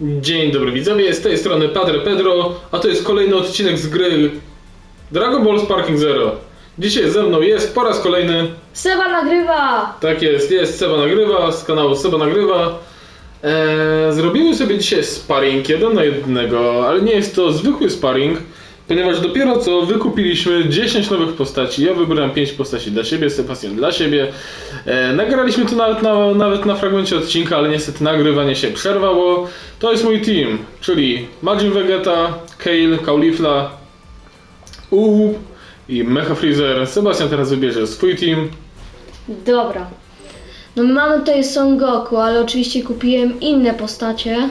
Dzień dobry widzowie, z tej strony Padre Pedro, a to jest kolejny odcinek z gry Dragon Ball Sparking Zero. Dzisiaj ze mną jest po raz kolejny, Seba nagrywa! tak jest, jest Seba Nagrywa z kanału Seba Nagrywa. Eee, zrobimy sobie dzisiaj sparring jeden na jednego, ale nie jest to zwykły sparring, ponieważ dopiero co wykupiliśmy 10 nowych postaci. Ja wybrałem 5 postaci dla siebie, Sebastian dla siebie. E, nagraliśmy to nawet na, nawet na fragmencie odcinka, ale niestety nagrywanie się przerwało. To jest mój team, czyli Majin Vegeta, Kale, Caulifla, Uub i Mecha Freezer. Sebastian teraz wybierze swój team. Dobra. No my mamy tutaj Son Goku, ale oczywiście kupiłem inne postacie.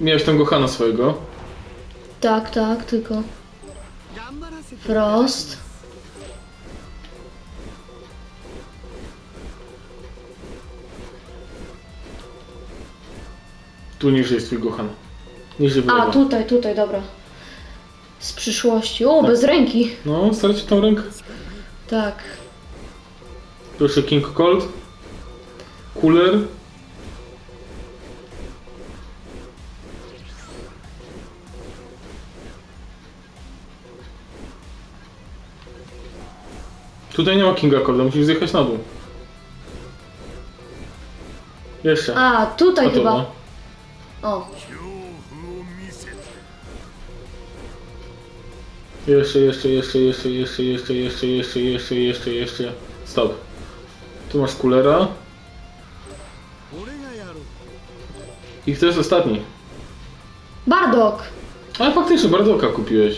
Miałeś tam Gohana swojego. Tak, tak, tylko. Frost. Tu niżej jest twój Gohan. Niżej w A, lewo. tutaj, tutaj, dobra. Z przyszłości. O, bez ręki. No, starcie tą rękę. Tak. Proszę King Cold. Cooler. Tutaj nie ma Kinga Colda, musisz zjechać na dół. Jeszcze. A, tutaj A chyba. no. O, Jeszcze, jeszcze, jeszcze, jeszcze, jeszcze, jeszcze, jeszcze, jeszcze, jeszcze, jeszcze, jeszcze. Stop. Tu masz kulera. I kto jest ostatni? Bardok. Ale faktycznie Bardoka kupiłeś.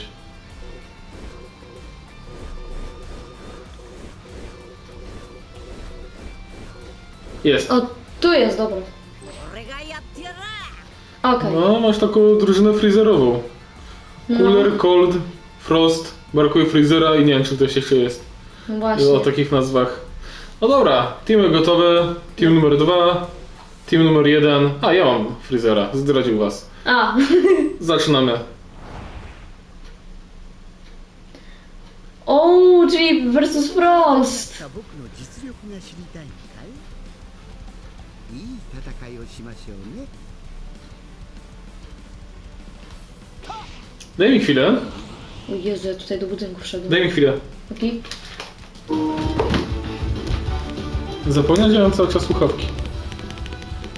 Jest. O, tu jest, dobra. Okej. No, masz taką drużynę freezerową. Cooler, Cold, Frost, brakuje freezera i nie wiem czy ktoś jeszcze jest. No właśnie. O takich nazwach. No dobra, teamy gotowe. Team numer dwa, team numer jeden. A ja mam freezera, zdradził was. A, Zaczynamy. o, czyli versus Frost. さあ僕の実力が知りたいのか いいい戦いをしましょうね Daj mi chwilę. O Jezu, ja tutaj do budynku wszedłem. Daj mi chwilę. Taki? Zapomniałem, że mam cały czas słuchawki.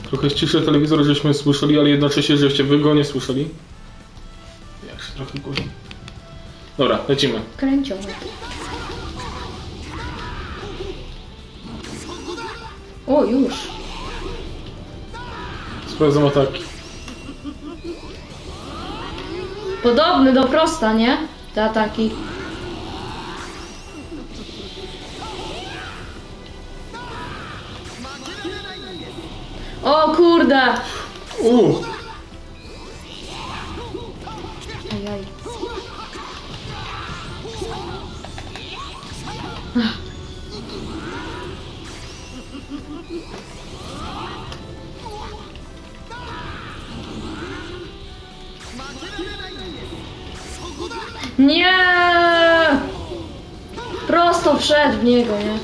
Trochę ściszę telewizor, żeśmy słyszeli, ale jednocześnie, żeście wy go nie słyszeli. Jak się trochę głośno. Dobra, lecimy. Kręciołek. O, już. Sprawdzam ataki. Podobny do prosta, nie? Te ataki. O kurde! Uuu! Ajaj. Nie! Prosto wszedł w niego, nie?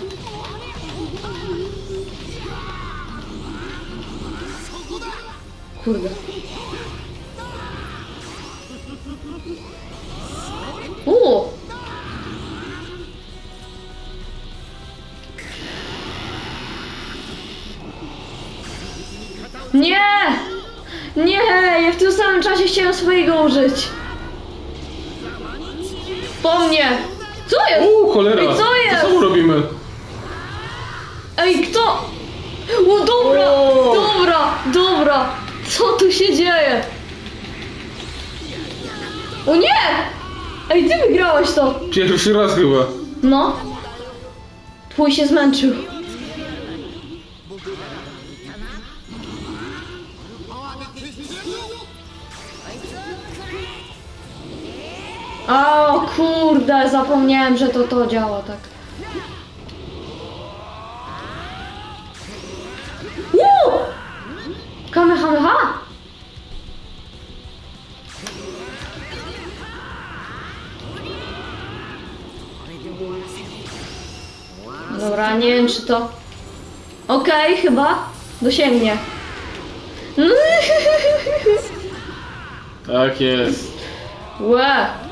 Kurde. U! Nie! Nie! Ja w tym samym czasie chciałem swojego użyć. Po mnie! Co jest? Uuu, cholera! Ej, co jest? Co robimy? Ej, kto? O, dobra! O! Dobra, dobra! Co tu się dzieje? O nie! Ej, ty wygrałeś to! Pierwszy raz chyba. No. Twój się zmęczył. O kurde, zapomniałem, że to to działa tak. Uuu! Kamehameha! Dobra, nie wiem czy to... Okej, chyba dosięgnie. Tak jest. Łe.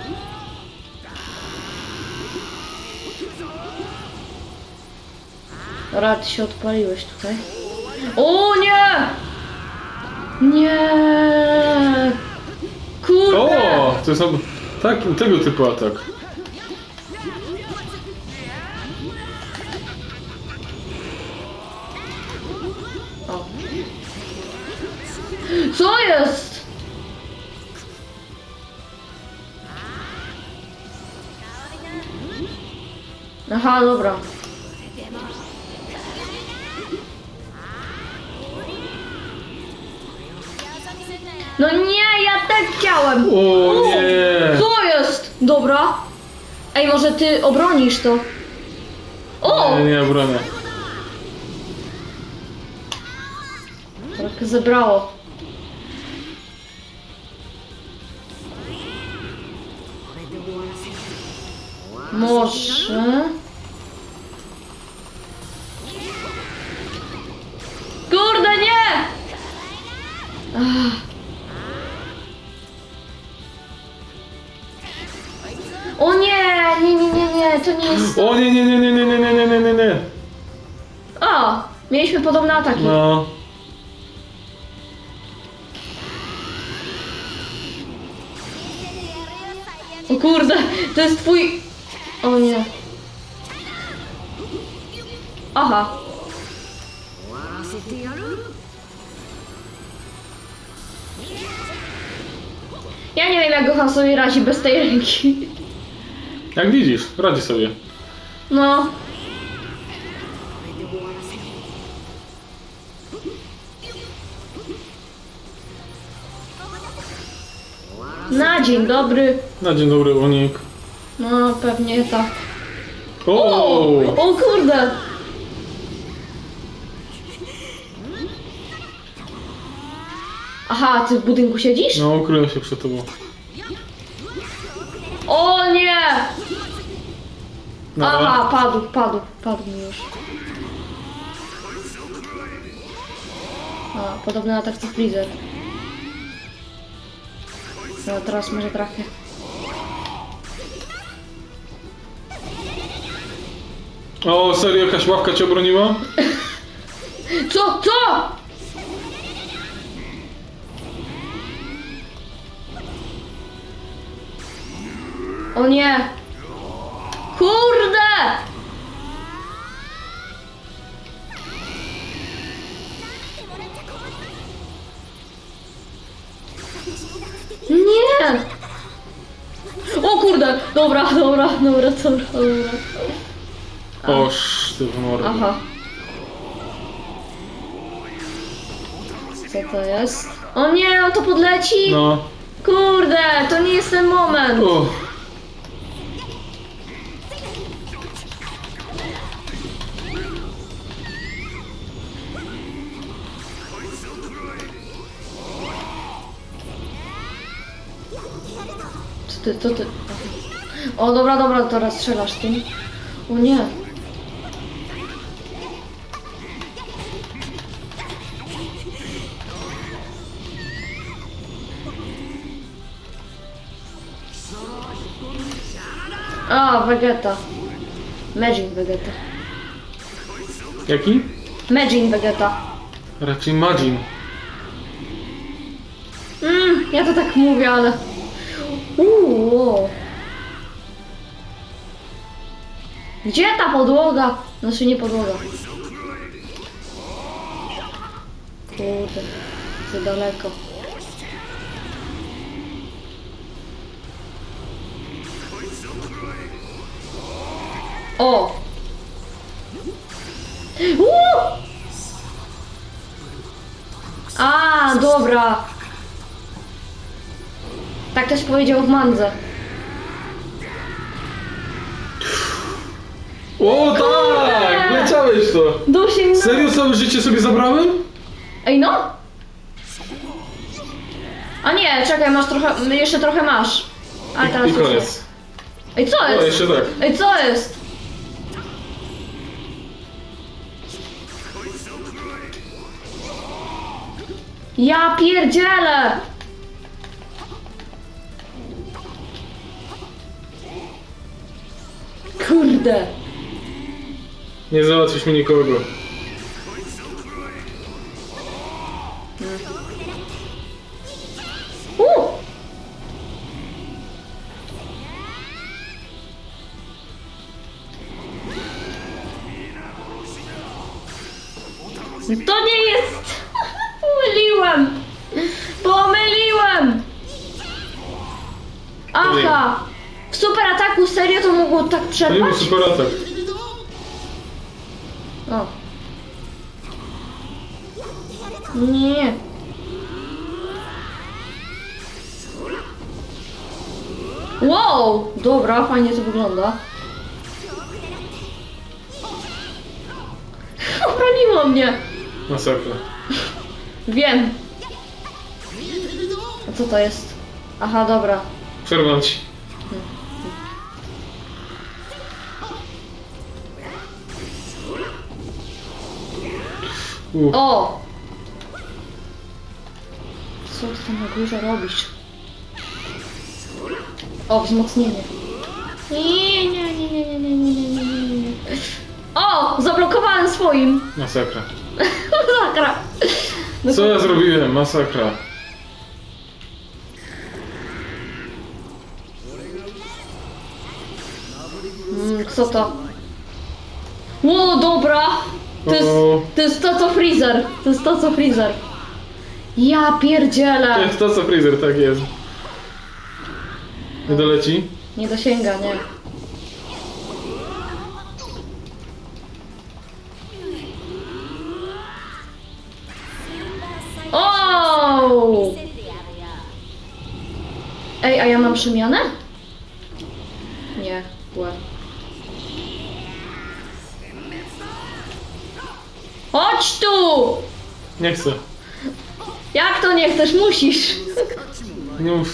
Rad się odpaliłeś tutaj. O nie! Nie! Kurde! O! To jest ob... tak, tego typu atak. O. Co jest? Aha, dobra. Tak chciałem. O nie! Co jest? Dobra. Ej, może ty obronisz to? O! Nie, nie bronię. Trochę zebrało. Może... Kurde, nie! Ach. To nie jest... O nie, nie, nie, nie, nie, nie, nie, nie, nie, nie, nie. O, mieliśmy podobne ataki. No. O kurde, to jest twój... O nie. Aha. Ja nie wiem jak go Han sobie razi bez tej ręki. Jak widzisz, radzi sobie. No. Na dzień dobry. Na dzień dobry, unik. No, pewnie tak. O! O, o kurde! Aha, ty w budynku siedzisz? No, ukryłem się przed tobą. O nie! Dobra. Aha, padł, padł, padł już. A, podobny atak co Freezer. No, teraz może trafię. O, serio, jakaś ławka cię obroniła? Co? Co? O nie! Dobra, dobra, dobra, dobra. O, ty w mordę. Aha. Co to jest? O nie, on to podleci! No. Kurde, to nie jest ten moment! O. Co ty, co ty? O, dobra, dobra, teraz strzelasz tym. O nie. A, Vegeta. Magic Vegeta. Jaki? Magic Vegeta. Raczej Majin. Mm, ja to tak mówię, ale... Uuu. Gdzie ta podłoga? Znaczy nie podłoga. Kurde, za daleko. O! A, dobra. Tak ktoś powiedział w mandze. O tak! Leciałeś to! Dosięgnął. Serio całe życie sobie zabrałem? Ej no! A nie, czekaj, masz trochę, jeszcze trochę masz. A teraz I już nie. koniec. Ej, co O, jest? jeszcze tak. Ej, co jest? Ja pierdzielę! Kurde. Nie załatwisz mi nikogo. Obroniło mnie! Masakra. Wiem. A co to jest? Aha, dobra. Przerwam ci. Uff. O! Co ty tam na górze robisz? O, wzmocnienie. Nie, nie, nie, nie, nie, nie, nie, nie, nie, nie, nie. O! Zablokowałem swoim. Masakra. Masakra. No Co ja zrobiłem? Masakra. Mm, co to? Ło, dobra! To jest, O. to jest to co Freezer. To jest to co Freezer. Ja To pierdzielę. jest to co Freezer, tak jest. Nie doleci? Nie dosięga, nie. Ej, a ja mam przemianę? Nie, łe. Chodź tu! Nie chcę. Jak to nie chcesz? Musisz. Nie muszę.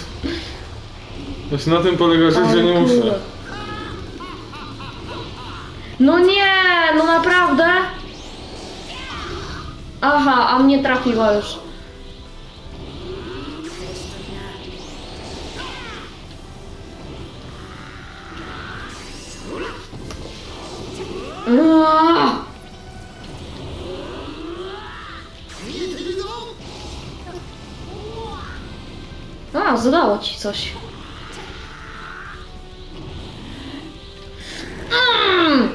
Właśnie na tym polega rzecz, że nie Ale muszę. No nie, no naprawdę? Aha, a mnie trafiła już. Zadało ci coś. Mm!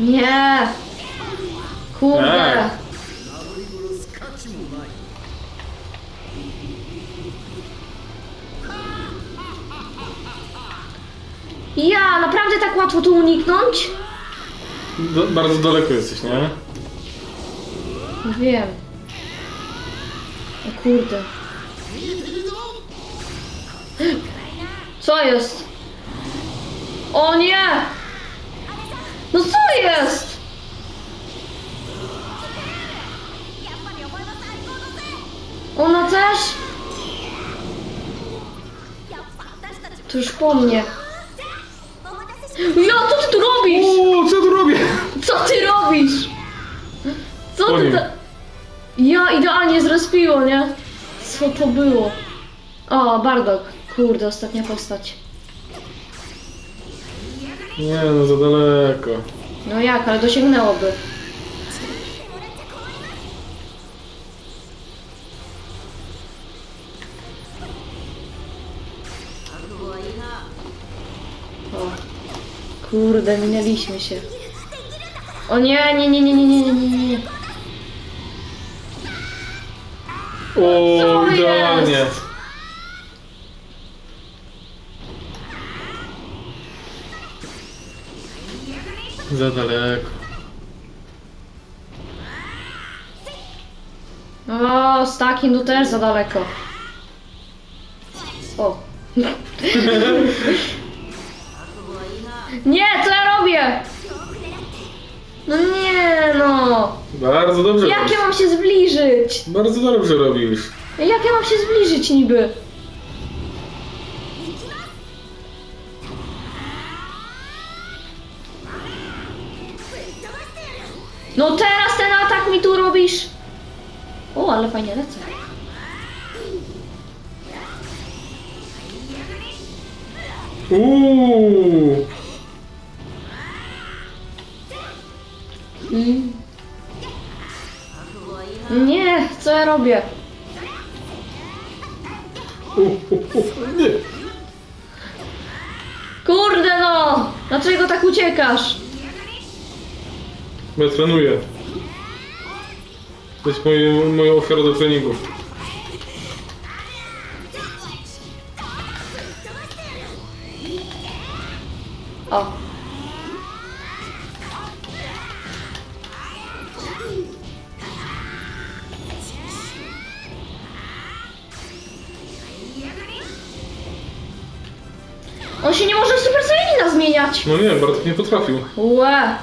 Nie! Kurde! Tak. Ja, naprawdę tak łatwo tu uniknąć? Do, bardzo daleko jesteś, nie? Wiem. Kurde. Co jest? O nie! No co jest? Ona też? To już po mnie. Ja, co ty tu robisz? O, co tu robię? Co ty robisz? Co ty ta... Ja idealnie zrespiło, nie? Co to było? O, Bardock. Kurde, ostatnia postać. Nie no, za daleko. No jak, ale dosięgnęłoby. O. Kurde, minęliśmy się. O nie, nie, nie, nie, nie, nie, nie, nie. O, idealnie. Za daleko. O, z takim tu też za daleko. O. Nie, co ja robię? No nie no. Bardzo dobrze Jak robisz. ja mam się zbliżyć? Bardzo dobrze robisz. Jak ja mam się zbliżyć niby? No teraz ten atak mi tu robisz. O, ale fajnie lecę. Uuu. Mm. Nie, co ja robię? Nie. Kurde no! Dlaczego tak uciekasz? Ja trenuję. To jest moje, moja ofiara do treningu. No nie, Bartek nie potrafił. Ła!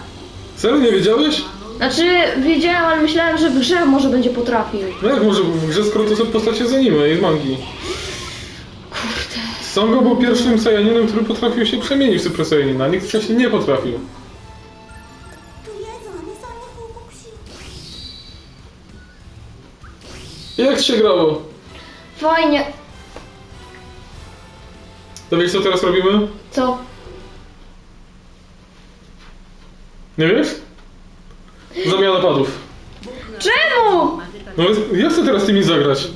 Serio, nie wiedziałeś? Znaczy, wiedziałem, ale myślałem, że w grze może będzie potrafił. No jak może w grze, skoro to są postacie z anime i z mangi? Kurde. Songo był pierwszym Saiyaninem, który potrafił się przemienić w Super Saiyanina. Nikt wcześniej nie potrafił. Jak ci się grało? Fajnie. To wiesz co teraz robimy? Co? Nie wiesz? Zamiana padów. Czemu? No ja chcę teraz tymi zagrać.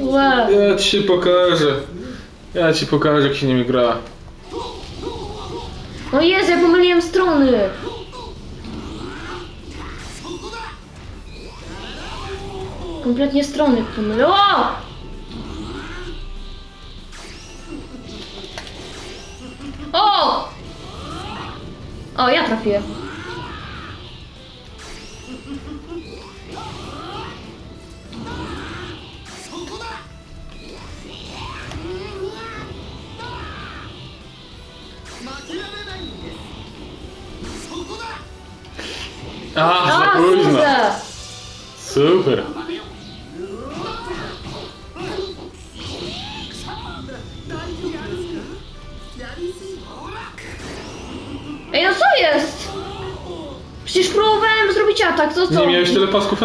Łe. Ja ci się pokażę. Ja ci pokażę jak się nimi gra. No jest, ja pomyliłem strony. Kompletnie strony pomyliłem. O! O! O, ja trafiłem.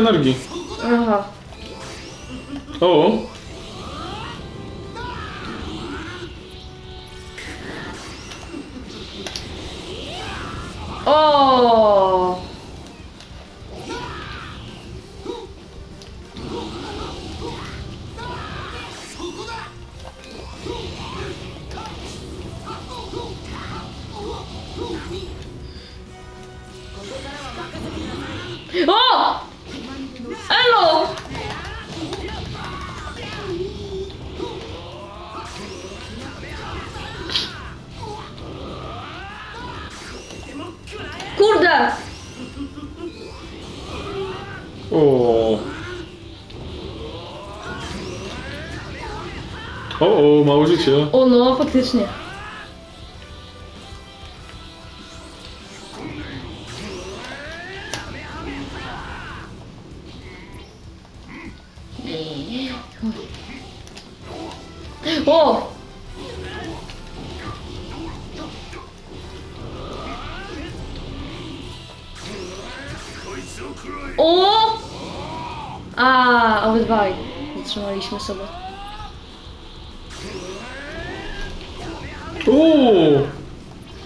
Miałeś tyle pasków energii. Aha. O! O! Życie. O no, faktycznie. O! O! A, obydwaj. Zatrzymaliśmy sobie. O!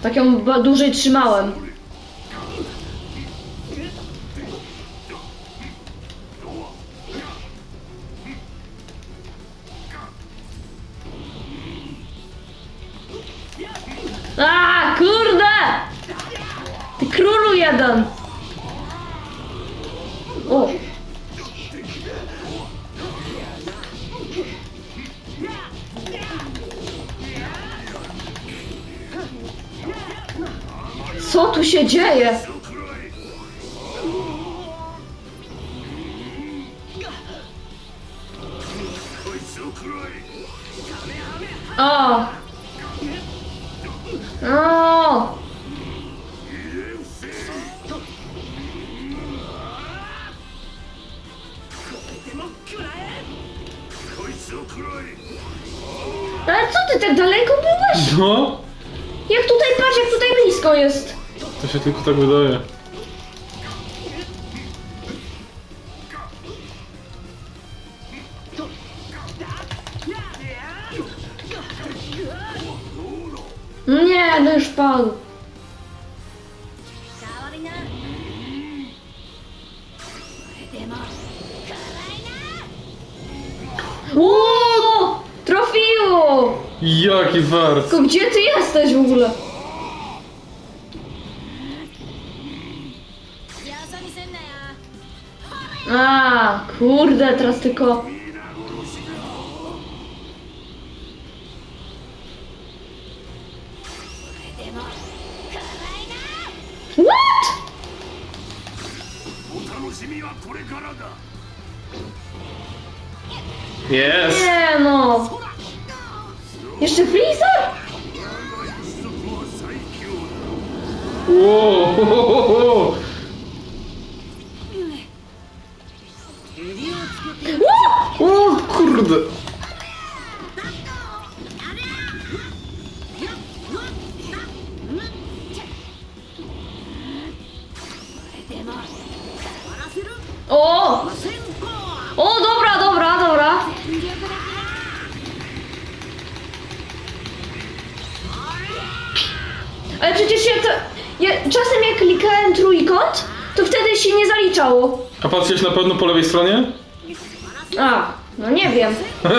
Tak ją dłużej trzymałem. Co tu się dzieje? Tak wydaje. Nie, no już padł. Ło! Trafiło! Jaki wart! Tylko gdzie ty jesteś w ogóle? A, kurde, teraz tylko... What? Jest! Nie no. O kurde! O! O, dobra, dobra, dobra. Ale przecież ja to... Ja, czasem jak klikałem trójkąt, to wtedy się nie zaliczało. A patrzysz na pewno po lewej stronie? A, no nie wiem. No,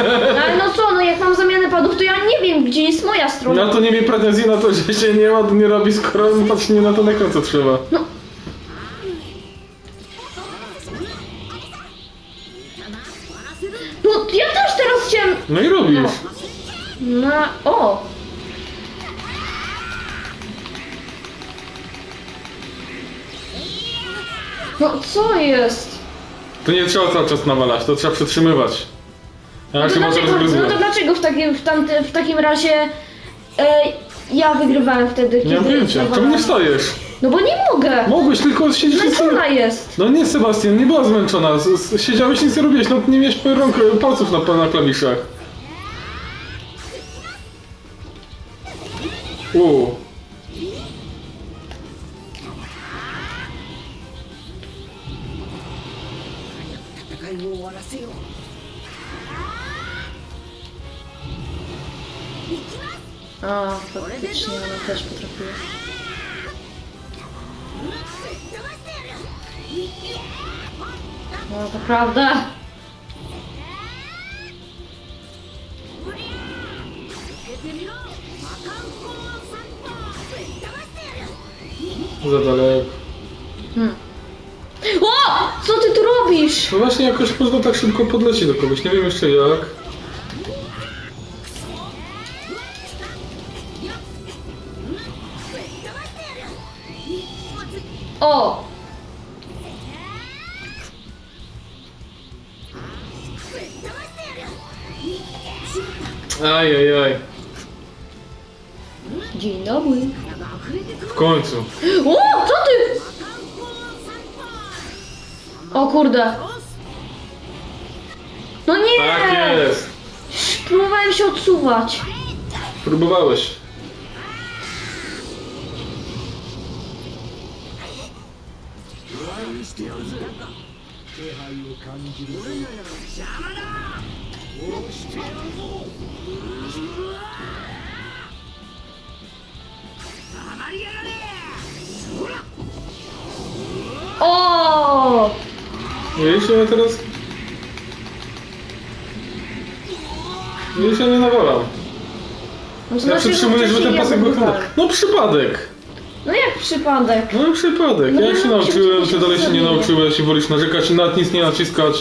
ale no co, no jak mam zamianę padów, to ja nie wiem, gdzie jest moja strona. No to nie miej pretensji na to, że się nie ładnie robi, skoro patrzy nie na ten ekran co trzeba. No. No, ja też teraz chciałem... No i robisz. Na... O! No co jest? To nie trzeba cały czas nawalać, to trzeba przytrzymywać. A No jak to, się może dlaczego, no rozgryzać. to dlaczego w takim, w, tamty, w takim razie e, ja wygrywałem wtedy, Nie mam kiedy... pojęcia. Czemu nie wstajesz? No bo nie mogę! Mogłeś tylko siedzieć i Zmęczona jest! No nie, Sebastian, nie była zmęczona. Z- z- Siedziałeś, nic nie robiłeś, no nie miałeś rąk, palców na, na klawiszach. Uuu. Faktycznie ona też potrafiła. No to prawda. Za daleko. Hmm. O! Co ty tu robisz? No właśnie jakoś można tak szybko podlecieć do kogoś, nie wiem jeszcze jak. Aj, aj, aj. Dzień dobry. W końcu. O! Co ty? O kurde. No nie! Tak jest. Próbowałem się odsuwać. Próbowałeś. O! Widzisz, ja teraz... Widzisz, ja nie nawalam. No Ja znaczy, że ten wcześniej pasek ja był wygrywałem. No przypadek. No jak przypadek? No przypadek. No Ja się się nauczyłem, uczyłem ty dalej się nie sobie. nauczyłeś i wolisz narzekać i nawet nic nie naciskać.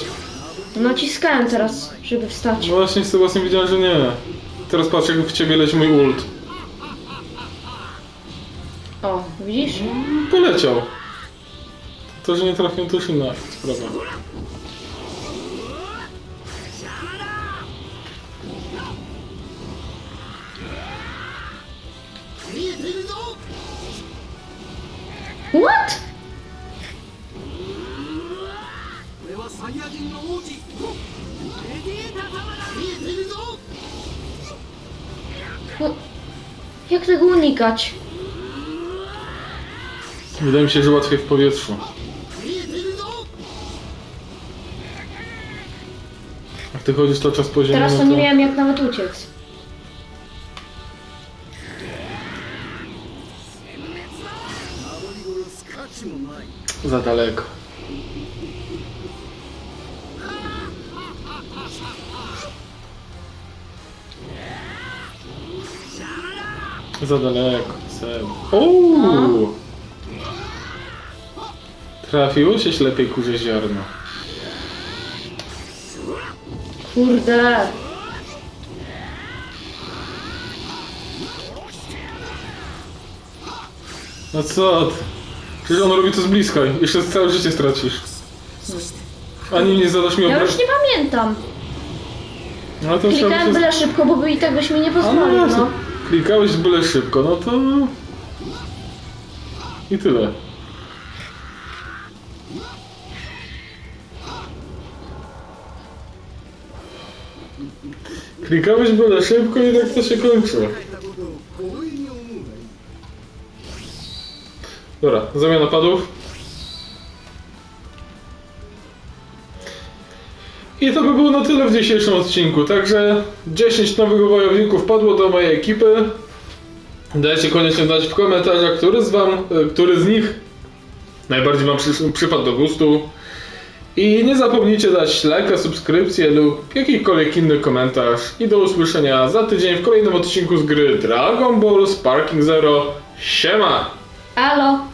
Naciskałem teraz, żeby wstać. No właśnie Sebastian widziałem, że nie. Teraz patrz jak w ciebie leci mój ult. O, widzisz? Poleciał. To, że nie trafiłem, to już inna sprawa. What? Jak tego unikać? Wydaje mi się, że łatwiej w powietrzu. Jak ty chodzisz to czas po ziemi, Teraz no to nie miałem jak nawet uciec. Za daleko. Za daleko. Seb. Uuu. Trafiło się ślepej kurze ziarno. Kurde. No co ty? Przecież on robi to z bliska. Jeszcze całe życie stracisz. Ani nie zadasz mi Ja obrażeń. już nie pamiętam. No to trzeba Klikałem się... byle szybko, bo by i tak byś mi nie A, pozwolił, no. Klikałeś byle szybko, no to... I tyle. Klikałeś byle szybko i tak to się kończyło. Dobra, zamiana padów. I to by było na tyle w dzisiejszym odcinku. Także 10 nowych wojowników padło do mojej ekipy. Dajcie koniecznie znać w komentarzach, który z wam, e, który z nich najbardziej wam przy, przypadł do gustu. I nie zapomnijcie dać lajka, subskrypcję lub jakikolwiek inny komentarz. I do usłyszenia za tydzień w kolejnym odcinku z gry Dragon Ball Sparking Zero. Siema! Alo.